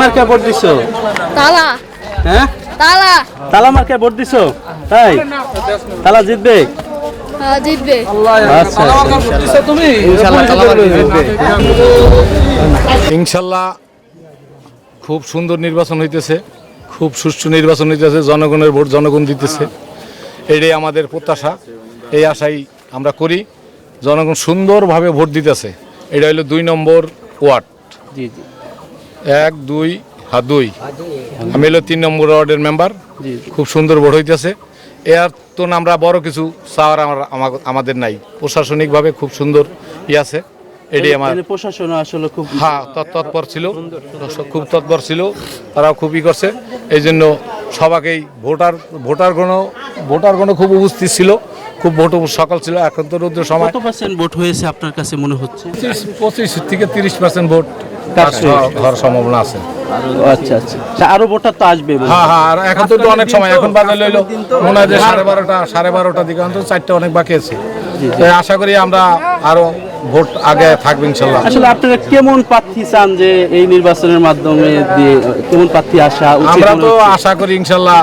মার্কায় ভোট দিছো? তালা। হ্যাঁ? তালা। তালা মার্কায় ভোট দিছো? তাই? তালা জিতবে? জিতবে। আচ্ছা। ইনশাআল্লাহ তালা জিতবে। ইনশাল্লাহ খুব সুন্দর নির্বাচন হইতেছে খুব সুষ্ঠু নির্বাচন হইতেছে জনগণের ভোট জনগণ দিতেছে এটাই আমাদের প্রত্যাশা এই আশাই আমরা করি। জনগণ সুন্দরভাবে ভোট দিতেছে এটা হলো দুই নম্বর ওয়ার্ড। জি জি। এক দুই হ্যাঁ দুই। আমি হলো তিন নম্বর ওয়ার্ডের মেম্বার খুব সুন্দর ভোট হইতেছে। এর তো আমরা বড় কিছু চাওয়ার আমার আমাদের নাই। প্রশাসনিকভাবে খুব সুন্দর ই আছে। এটি আমার প্রশাসন আসলে খুব হ্যাঁ তৎ- তৎপর ছিল। খুব তৎপর ছিল। তারাও খুব ই করছে। এই জন্য সবাকেই ভোটার ভোটারগণ ভোটারগণ খুব উপস্থিত ছিল। খুব ভোট সকাল ছিল। এখন তো রৌদ্র সময়। কত পার্সেন্ট ভোট হয়েছে আপনার কাছে মনে হচ্ছে? পঁচিশ থেকে তিরিশ পার্সেন্ট ভোট। কাটছে। হওয়ার সম্ভাবনা আছে। আচ্ছা আচ্ছা। আরও ভোটার তো আসবে হ্যাঁ হ্যাঁ আর এখন তো অনেক সময়। এখন বাজে লইলো মনে হয় যে সাড়ে বারোটা সাড়ে বারোটা দিকে অন্তত চারটে অনেক বাকি আছে। তাই আশা করি আমরা আরও ভোট আগে থাকবে ইনশাল্লাহ। আসলে আপনারা কেমন প্রার্থী চান যে এই নির্বাচনের মাধ্যমে দিয়ে কেমন প্রার্থী আসা আমরা তো আশা করি ইনশাল্লাহ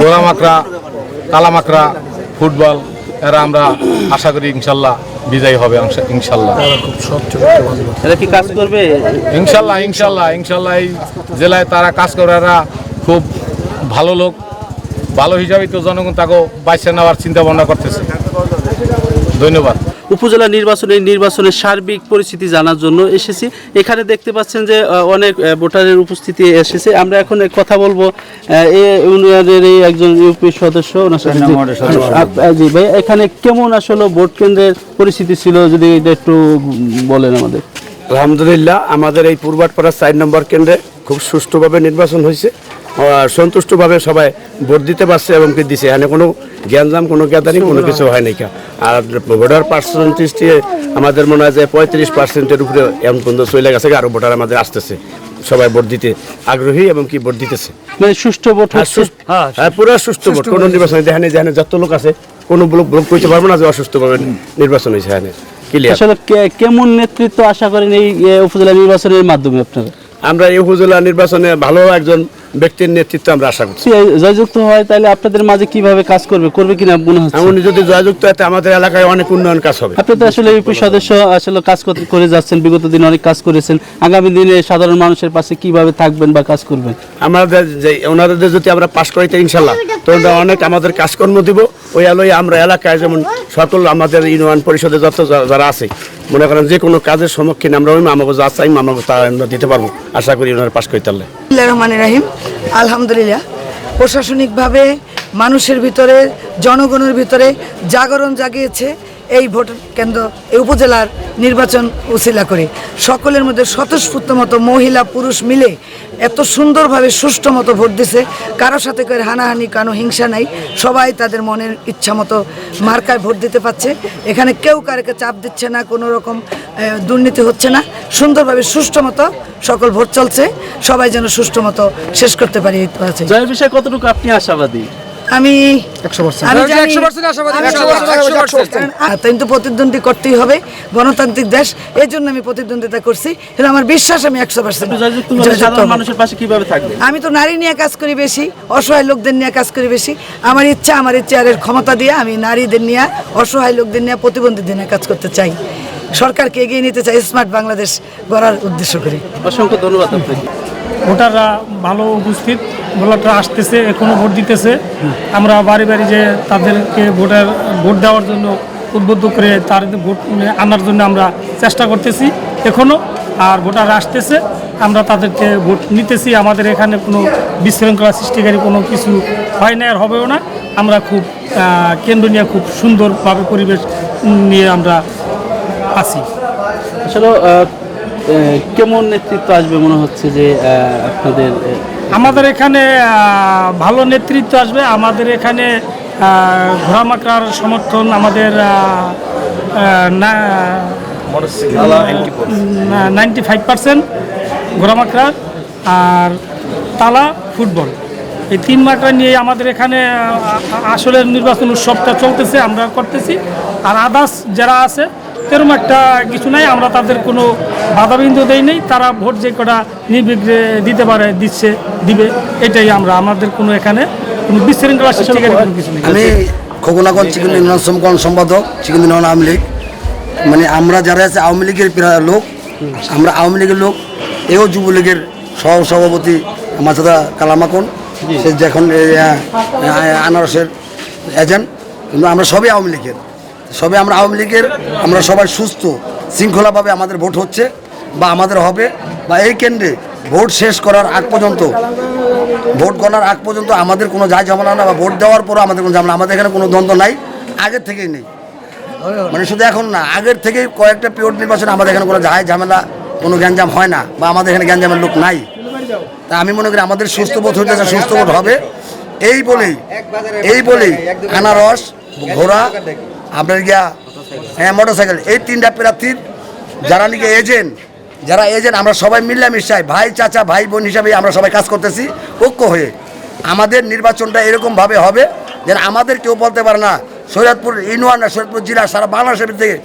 গোলা মাকড়া কালা মাকড়া ফুটবল এরা আমরা আশা করি ইনশাল্লাহ বিজয়ী হবে ইনশাল্লাহ। এরা কি কাজ করবে? ইনশাল্লাহ ইনশাল্লাহ ইনশাল্লাহ এই জেলায় তারা কাজ করারা খুব ভালো লোক। ভালো হিসাবেই তো জনগণ তাকে বাইসে নেওয়ার চিন্তা ভাবনা করতেছে। ধন্যবাদ। উপজেলা নির্বাচনে নির্বাচনের সার্বিক পরিস্থিতি জানার জন্য এসেছি। এখানে দেখতে পাচ্ছেন যে অনেক ভোটারের উপস্থিতি এসেছে। আমরা এখন কথা বলব এই ইউনিয়নের এই একজন ইউপি সদস্য ওনার সাথে জি- ভাই এখানে কেমন আসলে ভোট কেন্দ্রের পরিস্থিতি ছিল যদি এটা একটু বলেন আমাদের? আলহামদুলিল্লাহ আমাদের এই পূর্বাটপাড়া চার নম্বর কেন্দ্রে খুব সুষ্ঠুভাবে নির্বাচন হয়েছে। সন্তুষ্টভাবে সবাই ভোট দিতে পারছে এবং কি দিছে। এখানে কোনো জ্ঞানজাম কোনো গ্যাদারিং কোনো কিছু হয় নাই আর ভোটার পার্সেন্টেজটি আমাদের মনে হয় যে পঁয়ত্রিশ পার্সেন্টের উপরে এমন পর্যন্ত চলে গেছে আরও ভোটার আমাদের আসতেছে। সবাই ভোট দিতে আগ্রহী এবং কি ভোট দিতেছে। মানে সুষ্ঠু ভোট আর সুস্থ- হ্যাঁ পুরো সুস্থ ভোট। কোনো নির্বাচন যেখানে যেখানে যত লোক আছে কোনো লোক ভোট করতে পারব না যে অসুস্থভাবে নির্বাচন হয়েছে এখানে। আসলে কেমন নেতৃত্ব আশা করেন এই উপজেলা নির্বাচনের মাধ্যমে আপনারা? আমরা এই উপজেলা নির্বাচনে ভালো একজন ব্যক্তির নেতৃত্ব আমরা আশা করছি। জয়যুক্ত হয় তাহলে আপনাদের মাঝে কীভাবে কাজ করবে করবে কিনা মনে হচ্ছে? এমন যদি জয়যুক্ত হয় আমাদের এলাকায় অনেক উন্নয়ন কাজ হবে। আপনি তো আসলে ইউপি সদস্য আসলে কাজ করে যাচ্ছেন বিগত দিনে অনেক কাজ করেছেন। আগামী দিনে সাধারণ মানুষের পাশে কীভাবে থাকবেন বা কাজ করবেন? আমাদের যে ওনাদের যদি আমরা পাশ করাইতে ইনশাল্লাহ তো অনেক আমাদের কাজকর্ম দিব। ওই আলোয় আমরা এলাকায় যেমন সকল আমাদের ইউনিয়ন পরিষদে যত যারা আছে, মনে করেন যে কোনো কাজের সম্মুখীন আমরা ওই মামাকে যা চাই মামাকে তা আমরা দিতে পারব। আশা করি ইউনিয়ন পাশ করতে পারলে। রহমানের রাহিম। আলহামদুলিল্লাহ। প্রশাসনিকভাবে মানুষের ভিতরে, জনগণের ভিতরে জাগরণ জাগিয়েছে। এই ভোট কেন্দ্র, এই উপজেলার নির্বাচন উশিলা করে। সকলের মধ্যে স্বতঃস্ফূর্ত মতো মহিলা, পুরুষ মিলে এত সুন্দরভাবে সুষ্ঠু মতো ভোট দিছে। কারও সাথে করে হানাহানি কানো হিংসা নাই। সবাই তাদের মনের ইচ্ছা মতো মার্কায় ভোট দিতে পারছে। এখানে কেউ কারকে চাপ দিচ্ছে না, কোনো রকম দুর্নীতি হচ্ছে না। সুন্দরভাবে সুষ্ঠু মতো সকল ভোট চলছে। সবাই যেন সুষ্ঠু মতো শেষ করতে পারি জয়ের বিষয়ে কতটুকু আপনি আশাবাদী? আমি আমি জানি- কারণ আ- তাই তো প্রতিদ্বন্দ্বী করতেই হবে গণতান্ত্রিক দেশ এই জন্য আমি প্রতিদ্বন্দ্বিতা করছি। কিন্তু আমার বিশ্বাস আমি একশো পার্সেন্ট আমি তো নারী নিয়ে কাজ করি বেশি অসহায় লোকদের নিয়ে কাজ করি বেশি। আমার ইচ্ছা আমার এই চেয়ারের ক্ষমতা দিয়ে আমি নারীদের নিয়ে অসহায় লোকদের নিয়ে প্রতিবন্ধীদের নিয়ে কাজ করতে চাই। সরকারকে এগিয়ে নিতে চাই স্মার্ট বাংলাদেশ গড়ার উদ্দেশ্য করে। অসংখ্য ধন্যবাদ আপনাকে। ভোটাররা ভালো উপস্থিত। ভোটাররা আসতেছে, এখনও ভোট দিতেছে। আমরা বাড়ি বাড়ি যে তাদেরকে ভোটার, ভোট দেওয়ার জন্য উদ্বুদ্ধ করে তার ভোট মানে আনার জন্য আমরা চেষ্টা করতেছি এখনও। আর ভোটার আসতেছে, আমরা তাদেরকে ভোট নিতেছি। আমাদের এখানে কোনো বিশৃঙ্খলা সৃষ্টিকারী কোনো কিছু হয় না আর হবেও না। আমরা খুব কেন্দ্র নিয়ে খুব সুন্দরভাবে পরিবেশ নিয়ে আমরা আছি। আসলে কেমন নেতৃত্ব আসবে মনে হচ্ছে যে আপনাদের আমাদের এখানে ভালো নেতৃত্ব আসবে। আমাদের এখানে ঘোড়ামাকড়ার সমর্থন আমাদের নাইনটি ফাইভ পার্সেন্ট ঘোড়ামাকড়ার আর তালা ফুটবল। এই তিন মাকড়া নিয়ে আমাদের এখানে আসলে নির্বাচন উৎসবটা চলতেছে আমরা করতেছি। আর আদার্স যারা আছে এরকম একটা কিছু নাই আমরা তাদের কোনো বাধাবিন্দু দেই নেই তারা ভোট যে কটা নির্বিঘ্নে দিতে পারে দিচ্ছে দিবে এটাই আমরা আমাদের কোনো এখানে কোনো বিশৃঙ্খলা সৃষ্টিকারী কোনো কিছু নেই। আমি খোকনাগঞ্জ চিকেন ইউনিয়ন সমকরণ সম্পাদক চিকেন ইউনিয়ন আওয়ামী লীগ। মানে আমরা যারা আছে আওয়ামী লীগের প্রায় লোক আমরা আওয়ামী লীগের লোক এও যুবলীগের সহ সভাপতি দাদা কালামাকন সে যখন আনারসের এজেন্ট কিন্তু আমরা সবই আওয়ামী লীগের। সবে আমরা আওয়ামী লীগের, আমরা সবাই সুস্থ, শৃঙ্খলাভাবে আমাদের ভোট হচ্ছে বা আমাদের হবে বা এই কেন্দ্রে ভোট শেষ করার আগ পর্যন্ত, ভোট গণার আগ পর্যন্ত আমাদের কোনো যায় ঝামেলা না বা ভোট দেওয়ার পরও আমাদের কোনো ঝামেলা, আমাদের এখানে কোনো দ্বন্দ্ব নাই, আগের থেকেই নেই। মানে শুধু এখন না, আগের থেকেই কয়েকটা পিরিয়ড নির্বাচনে আমাদের এখানে কোনো যায় ঝামেলা, কোনো গ্যাঞ্জাম হয় না বা আমাদের এখানে গ্যাঞ্জামের লোক নাই। তা আমি মনে করি আমাদের সুস্থ বোধ হইতেছে সুস্থ বোধ হবে, এই বলেই এই বলেই আনারস, ঘোড়া আপনার গিয়া হ্যাঁ মোটরসাইকেল। এই তিনটা প্রার্থীর, যারা নাকি এজেন্ট যারা এজেন্ট আমরা সবাই মিল্লামিশাই ভাই, চাচা, ভাই, বোন হিসাবে আমরা সবাই কাজ করতেছি, ঐক্য হয়ে। আমাদের নির্বাচনটা এরকমভাবে হবে যেন আমাদের কেউ বলতে পারে না, সৈয়দপুর ইউনিয়ন না, সৈয়দপুর জেলা, সারা বাংলাদেশের থেকে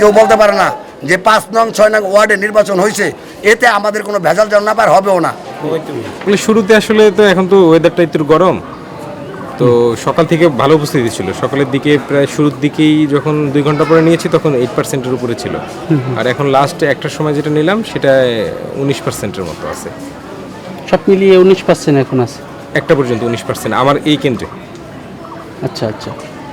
কেউ বলতে পারে না যে পাঁচ নং, ছয় নং ওয়ার্ডে নির্বাচন হয়েছে। এতে আমাদের কোনো ভেজাল যেন না পার হবেও না। শুরুতে আসলে তো এখন তো ওয়েদারটা একটু গরম। তো সকাল থেকে ভালো উপস্থিতি ছিল। সকালের দিকে প্রায় শুরুর দিকেই যখন দুই ঘণ্টা পরে নিয়েছি তখন এইট পার্সেন্টের উপরে ছিল। আর এখন লাস্ট একটার সময় যেটা নিলাম সেটা উনিশ পার্সেন্টের মতো আছে। সব মিলিয়ে উনিশ পার্সেন্ট এখন আছে? একটা পর্যন্ত উনিশ পার্সেন্ট আমার এই কেন্দ্রে। আচ্ছা আচ্ছা।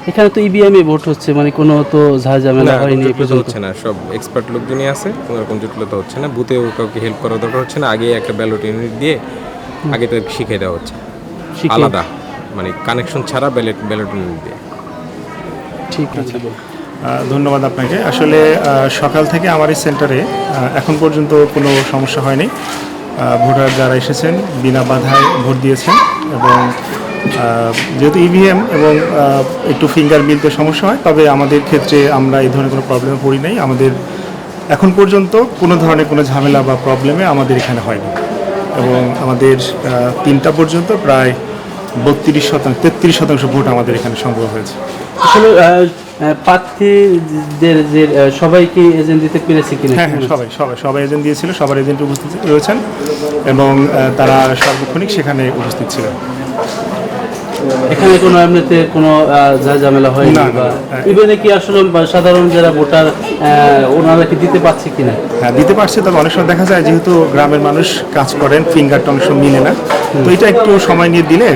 এখানে তো ইভিএমে ভোট হচ্ছে মানে কোনো তো ঝামেলা না হয়নি এ পর্যন্ত। হচ্ছে না সব এক্সপার্ট লোকজনই আছে কোনো রকম জটিলতা হচ্ছে না। বুথেও কাউকে হেল্প করা দরকার হচ্ছে না আগে একটা ব্যালট ইউনিট দিয়ে আগে তো শিখিয়ে দেওয়া হচ্ছে। আলাদা। মানে কানেকশন ছাড়া ব্যালট ব্যালট ইউনিট ঠিক আছে। ধন্যবাদ আপনাকে। আসলে সকাল থেকে আমার এই সেন্টারে এখন পর্যন্ত কোনো সমস্যা হয়নি। ভোটার যারা এসেছেন বিনা বাধায় ভোট দিয়েছেন এবং যেহেতু ইভিএম এবং একটু ফিঙ্গার মিলতে সমস্যা হয় তবে আমাদের ক্ষেত্রে আমরা এই ধরনের কোনো প্রবলেমে পড়ি নাই। আমাদের এখন পর্যন্ত কোনো ধরনের কোনো ঝামেলা বা প্রবলেমে আমাদের এখানে হয়নি। এবং আমাদের তিনটা পর্যন্ত প্রায় বত্রিশ শতাংশ তেত্রিশ শতাংশ ভোট আমাদের এখানে সংগ্রহ হয়েছে। আসলে প্রার্থীদের যে সবাইকে এজেন্ট দিতে পেরেছে কিনা? হ্যাঁ হ্যাঁ সবাই সবাই সবাই এজেন্ট দিয়েছিল সবার এজেন্ট উপস্থিত রয়েছেন এবং তারা সার্বক্ষণিক সেখানে উপস্থিত ছিলেন। এখানে কোনো এমনিতে কোনো ঝামেলা হয়নি না। ইভেনে কি আসলে সাধারণ যারা ভোটার ওনারা কি দিতে পারছে কিনা? হ্যাঁ দিতে পারছে তবে অনেক সময় দেখা যায় যেহেতু গ্রামের মানুষ কাজ করেন ফিঙ্গারটা অনেক সময় মিলে না। তো এটা একটু সময় নিয়ে দিলে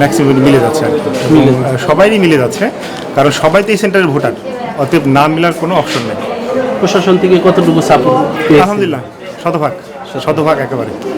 ম্যাক্সিমাম মিলে যাচ্ছে এবং, মিলে যাচ্ছে। কারণ সবাই তো এই সেন্টারের ভোটার। অতএব না মিলার কোনো অপশন নেই। প্রশাসন থেকে কতটুকু সাপোর্ট আলহামদুলিল্লাহ শতভাগ। শতভাগ একেবারে।